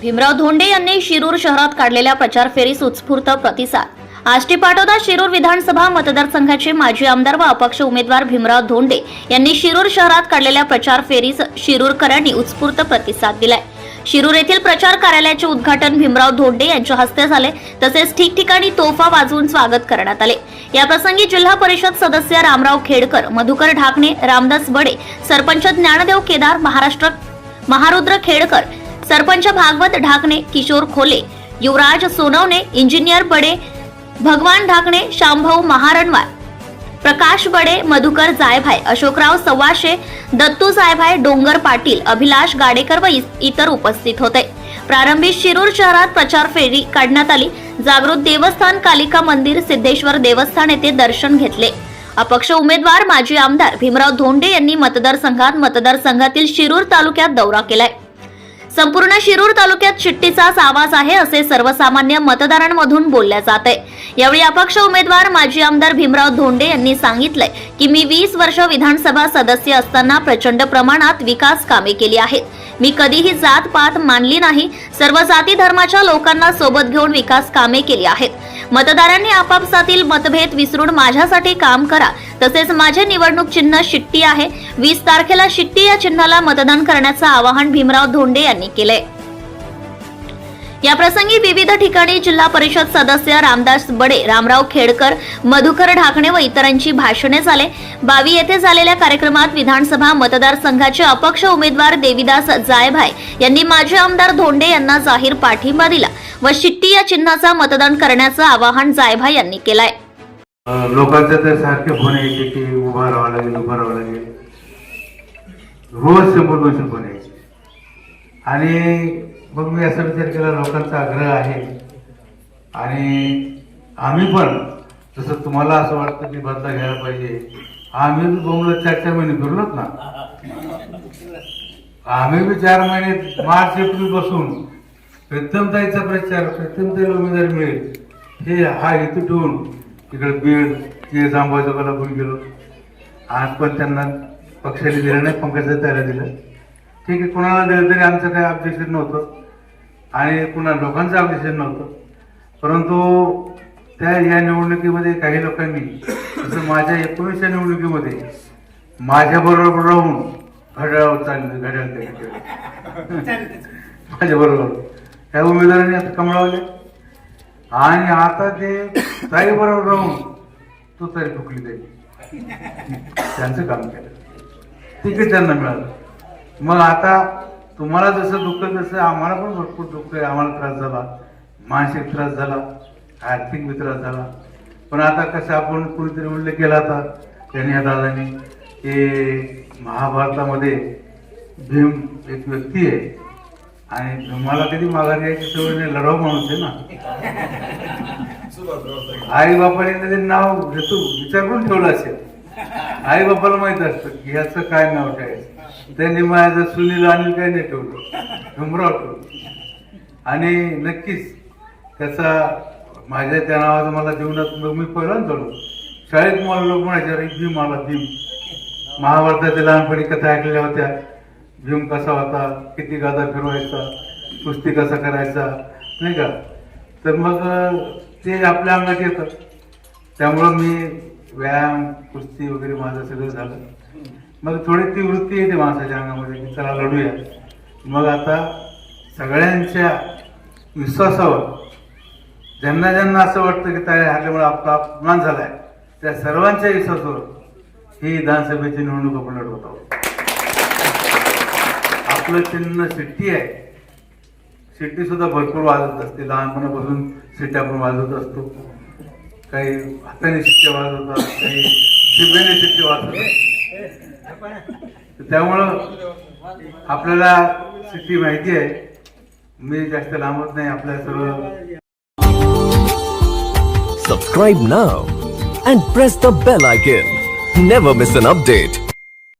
भीमराव धोंडे यांनी शिरूर शहरात काढलेल्या प्रचार फेरीस उत्स्फूर्त प्रतिसाद. आष्टी पाटोदा शिरूर विधानसभा मतदारसंघाचे माजी आमदार व अपक्ष उमेदवार भीमराव धोंडे यांनी शिरूर शहरात काढलेल्या प्रचार फेरीस शिरूरकरांनी उत्स्फूर्त प्रतिसाद दिलाय. शिरूर येथील प्रचार कार्यालयाचे उद्घाटन भीमराव धोंडे यांच्या हस्ते झाले. तसेच ठिकठिकाणी तोफा वाजवून स्वागत करण्यात आले. या प्रसंगी जिल्हा परिषद सदस्य रामराव खेडकर मधुकर ढाकणे रामदास बडे सरपंच ज्ञानदेव केदार महाराष्ट्र महारुद्र खेडकर सरपंच भागवत ढाकणे किशोर खोले युवराज सोनवणे इंजिनियर बडे भगवान ढाकणे शांभाऊ महारणवार प्रकाश बडे मधुकर जायभाय अशोकराव सवाशे दत्तू जायभाय डोंगर पाटील अभिलाष गाडेकर व इतर उपस्थित होते. प्रारंभी शिरूर शहरात प्रचार फेरी काढण्यात आली. जागृत देवस्थान कालिका मंदिर सिद्धेश्वर देवस्थान येथे दर्शन घेतले. अपक्ष उमेदवार माजी आमदार भीमराव धोंडे यांनी मतदारसंघात मतदारसंघातील शिरूर तालुक्यात दौरा केलाय. संपूर्ण शिरूर तालुक्यात चिठ्ठीचाच आवाज आहे असे सर्वसामान्य मतदारांमधून बोलल्या जात आहे. यावेळी अपक्ष उमेदवार माजी आमदार भीमराव धोंडे यांनी सांगितलंय की मी वीस वर्ष विधानसभा सदस्य असताना प्रचंड प्रमाणात विकास कामे केली आहेत. मी कधीही जात पात मानली नाही. सर्व जाती धर्माच्या लोकांना सोबत घेऊन विकास कामे केली आहेत. मतदारांनी आपापसातील मतभेद विसरून माझ्यासाठी काम करा. तसेच माझे निवडणूक चिन्ह शिट्टी आहे. वीस तारखेला शिट्टी या चिन्हाला मतदान करण्याचं आवाहन भीमराव धोंडे यांनी केलंय. या प्रसंगी विविध ठिकाणी जिल्हा परिषद सदस्य रामदास बडे रामराव खेडकर मधुकर ढाकणे व इतरांची भाषणे झाले. बावी येथे झालेल्या कार्यक्रमात विधानसभा मतदारसंघाचे अपक्ष उमेदवार देविदास जायभाय यांनी माजी आमदार धोंडे यांना जाहीर पाठिंबा दिला व शिट्टी या चिन्हाचा मतदान करण्याचं आवाहन जायभाय यांनी केलंय. आहे लोकांचं तर सारखे फोन यायचे की उभा राहावं लागेल उभा राहावं लागेल. रोज शंभर दोनशे फोन यायचे आणि मग मी असा विचार केला लोकांचा आग्रह आहे. आणि आम्ही पण जसं तुम्हाला असं वाटतं की बदला घ्यायला पाहिजे आम्ही बी बोंबलं चार चार महिने फिरलोच ना. आम्ही बी चार महिने मार्च एप्रिलपासून प्रथमताईचा प्रचार प्रथमताईला उमेदवारी मिळेल. हे हा हेतू ठेवून तिकडे बीड ते जांभूळच्या कोल्हापूर गेलो. आज पण त्यांना पक्षाने दिलं नाही पंकजा त्याला दिलं. ठीक आहे कोणाला दिलं तरी आमचं काही ऑब्जेक्शन नव्हतं. आणि पुन्हा लोकांचं ऑब्जेक्शन नव्हतं. परंतु त्या या निवडणुकीमध्ये काही लोकांनी जसं माझ्या एकोणीसच्या निवडणुकीमध्ये माझ्याबरोबर राहून घड्याळ चालले घड्याळ तयार केलं. माझ्या बरोबर त्या उमेदवारांनी आता कमळवले. आणि आता ते ताई बरोबर राहून तो तरी फुकली जाईल. त्यांचं काम केलं. तिकीट त्यांना मिळालं. मग आता तुम्हाला जसं दुःख तसं आम्हाला पण भरपूर दुःख आहे आम्हाला त्रास झाला. मानसिक त्रास झाला. आर्थिक त्रास झाला. पण आता कसं आपण कुणीतरी उल्लेख केला आता त्यांनी या दादानी की महाभारतामध्ये भीम एक व्यक्ती आहे. आणि मला कधी माघार घ्यायची सवय नाही लढाऊ माणूस आहे ना. आई बापाने त्याचे नाव घेतो विचार करून ठेवलं असेल. आई बापाला माहीत असतं की ह्याचं काय नाव ठेवायचं त्यांनी माझं सुनील अनिल काही नाही ठेवलं भीमराव ठेवलं. आणि नक्कीच त्याचा माझ्या त्या नावाचा मला जीवनात मग मी पहिल्यांदा झालो शाळेत मला लोक म्हणायचे अरे भीम आला भीम. महाभारताच्या लहानपणी कथा ऐकलेल्या होत्या. जिम कसा होता किती गादा फिरवायचा कुस्ती कसा करायचा नाही का? तर मग ते आपल्या अंगात येतं. त्यामुळं मी व्यायाम कुस्ती वगैरे माझं सगळं झालं. मग थोडी ती वृत्ती येते माणसाच्या अंगामध्ये की चला लढूया. मग आता सगळ्यांच्या विश्वासावर ज्यांना ज्यांना असं वाटतं की तयार हरल्यामुळे आपला अपमान आहे त्या सर्वांच्या विश्वासावर ही विधानसभेची निवडणूक आपण लढवत आहोत. आपलं चिन्ह शिट्टी आहे. शिट्टी सुद्धा भरपूर वाजत असते. लहानपणापासून सिट्ट्या आपण वाजवत असतो. काही हाताने शिट्ट्या वाजवतात काही जिभेने शिट्टी वाजवतात त्यामुळं आपल्याला शिट्टी माहिती आहे. मी जास्त लांबत नाही आपल्या सर्व सबस्क्राईब ना and press the bell icon. Never miss an update.